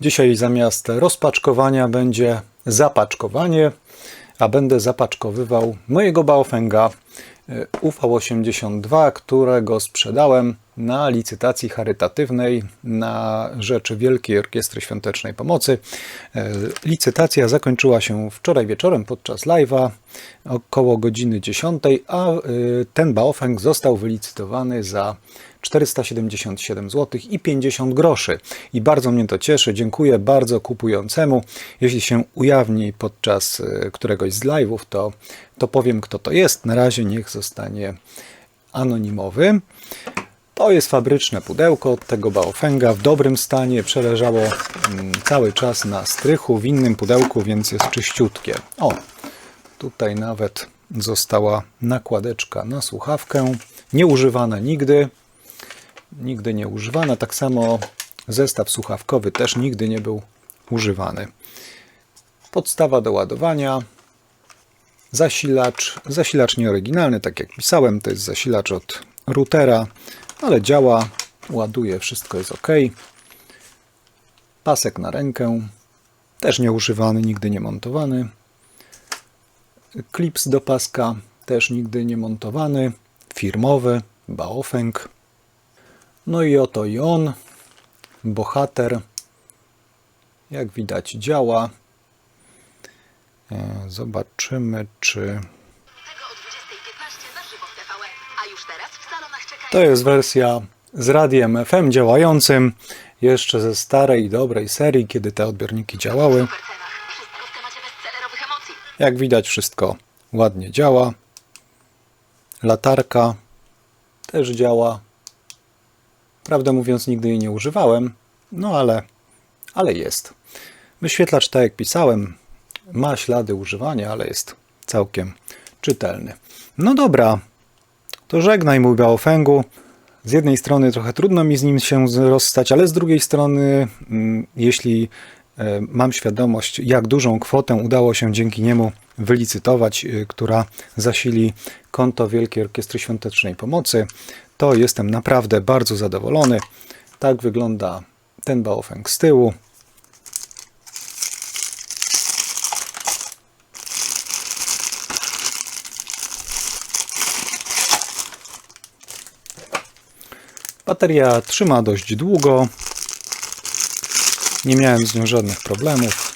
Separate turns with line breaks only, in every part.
Dzisiaj zamiast rozpaczkowania będzie zapaczkowanie, a będę zapaczkowywał mojego Baofenga e, UV82, którego sprzedałem na licytacji charytatywnej na rzecz Wielkiej Orkiestry Świątecznej Pomocy. E, Licytacja zakończyła się wczoraj wieczorem podczas live'a około godziny 10, a e, ten Baofeng został wylicytowany za 477 zł i 50 groszy. I bardzo mnie to cieszy. Dziękuję bardzo kupującemu. Jeśli się ujawni podczas e, któregoś z live'ów, to, to powiem, kto to jest. Na razie niech zostanie anonimowy. To jest fabryczne pudełko tego Baofenga w dobrym stanie. Przeleżało mm, cały czas na strychu w innym pudełku, więc jest czyściutkie. O, tutaj nawet została nakładeczka na słuchawkę. Nieużywana nigdy. Nigdy nie używana. Tak samo zestaw słuchawkowy też nigdy nie był używany. Podstawa do ładowania. Zasilacz. Zasilacz nieoryginalny, tak jak pisałem. To jest zasilacz od routera, ale działa. Ładuje, wszystko jest ok. Pasek na rękę. Też nieużywany, nigdy nie montowany. Klips do paska też nigdy nie montowany. Firmowy, Baofeng. No i oto i on, bohater. Jak widać działa. E, Zobaczymy, czy to jest wersja z radiem FM działającym. Jeszcze ze starej, dobrej serii, kiedy te odbiorniki działały. Jak widać, wszystko ładnie działa. Latarka też działa. Prawdę mówiąc, nigdy jej nie używałem, no ale, ale jest. Wyświetlacz, tak jak pisałem, ma ślady używania, ale jest całkiem czytelny. No dobra, to żegnaj mój Baofengu. Z jednej strony trochę trudno mi z nim się rozstać, ale z drugiej strony, mm, jeśli e, mam świadomość, jak dużą kwotę udało się dzięki niemu wylicytować, y, która zasili konto Wielkiej Orkiestry Świątecznej Pomocy, to jestem naprawdę bardzo zadowolony. Tak wygląda ten Baofeng z tyłu. Bateria trzyma dość długo. Nie miałem z nią żadnych problemów.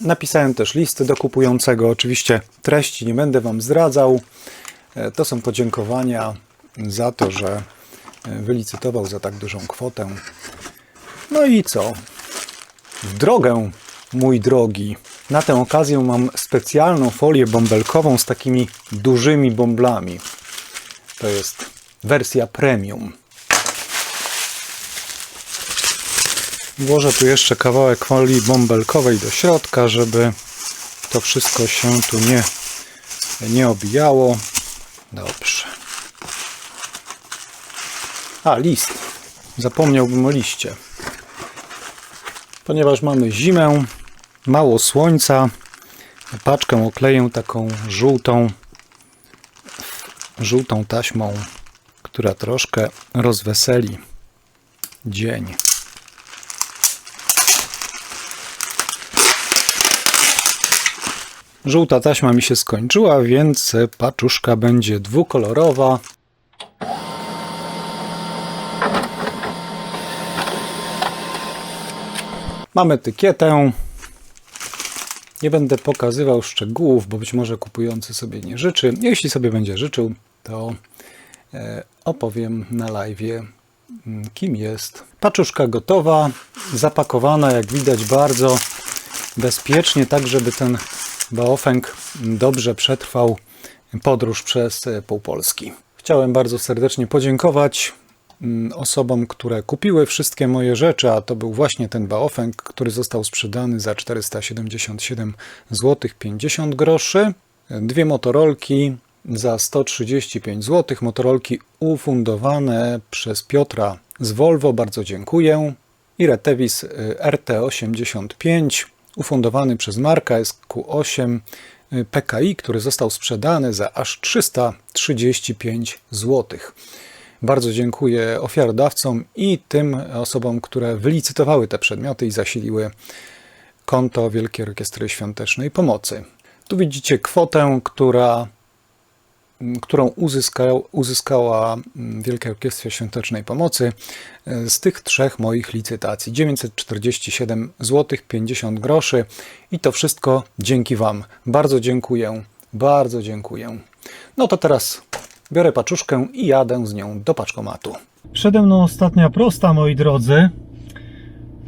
Napisałem też listy do kupującego. Oczywiście treści nie będę Wam zdradzał. E, To są podziękowania za to, że e, wylicytował za tak dużą kwotę. No i co? W drogę, mój drogi. Na tę okazję mam specjalną folię bąbelkową z takimi dużymi bąblami. To jest wersja premium. Włożę tu jeszcze kawałek folii bąbelkowej do środka, żeby to wszystko się tu nie, nie obijało. Dobrze. A, list. Zapomniałbym o liście. Ponieważ mamy zimę, mało słońca, paczkę okleję taką żółtą, żółtą taśmą, która troszkę rozweseli dzień. Żółta taśma mi się skończyła, więc paczuszka będzie dwukolorowa. Mamy etykietę. Nie będę pokazywał szczegółów, bo być może kupujący sobie nie życzy. Jeśli sobie będzie życzył, to e, opowiem na live, kim jest. Paczuszka gotowa, zapakowana, jak widać, bardzo bezpiecznie, tak żeby ten Baofeng dobrze przetrwał podróż przez e, pół Polski. Chciałem bardzo serdecznie podziękować mm, osobom, które kupiły wszystkie moje rzeczy, a to był właśnie ten Baofeng, który został sprzedany za 477 zł 50 groszy. Dwie motorolki za 135 zł. Motorolki ufundowane przez Piotra z Volvo, bardzo dziękuję. I Retevis y, RT85 ufundowany przez Marka SQ8 y, PKI, który został sprzedany za aż 335 zł. Bardzo dziękuję ofiarodawcom i tym osobom, które wylicytowały te przedmioty i zasiliły konto Wielkiej Orkiestry Świątecznej Pomocy. Tu widzicie kwotę, która, którą uzyska, uzyskała m, Wielka Orkiestra Świątecznej Pomocy e, z tych trzech moich licytacji. 947 zł 50 groszy i to wszystko dzięki Wam. Bardzo dziękuję, bardzo dziękuję. No to teraz biorę paczuszkę i jadę z nią do paczkomatu. Przede mną ostatnia prosta, moi drodzy.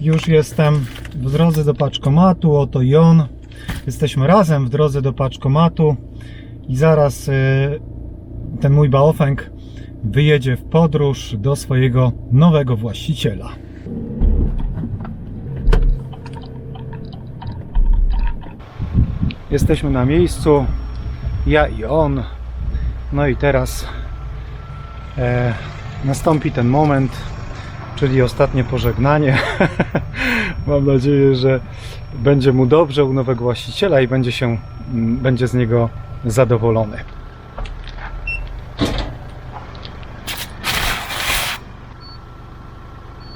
Już jestem w drodze do paczkomatu, oto i on. Jesteśmy razem w drodze do paczkomatu i zaraz y, ten mój baofeng wyjedzie w podróż do swojego nowego właściciela. Jesteśmy na miejscu, ja i on. No i teraz e, nastąpi ten moment, czyli ostatnie pożegnanie. Mam nadzieję, że będzie mu dobrze u nowego właściciela i będzie się m, będzie z niego zadowolony.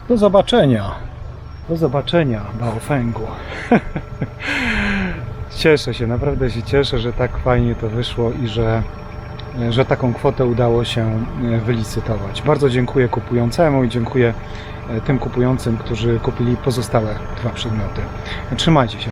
Do zobaczenia. Do zobaczenia, Baofengu. cieszę się, naprawdę się cieszę, że tak fajnie to wyszło i że, że taką kwotę udało się e, wylicytować. Bardzo dziękuję kupującemu i dziękuję e, tym kupującym, którzy kupili pozostałe dwa przedmioty. Trzymajcie się.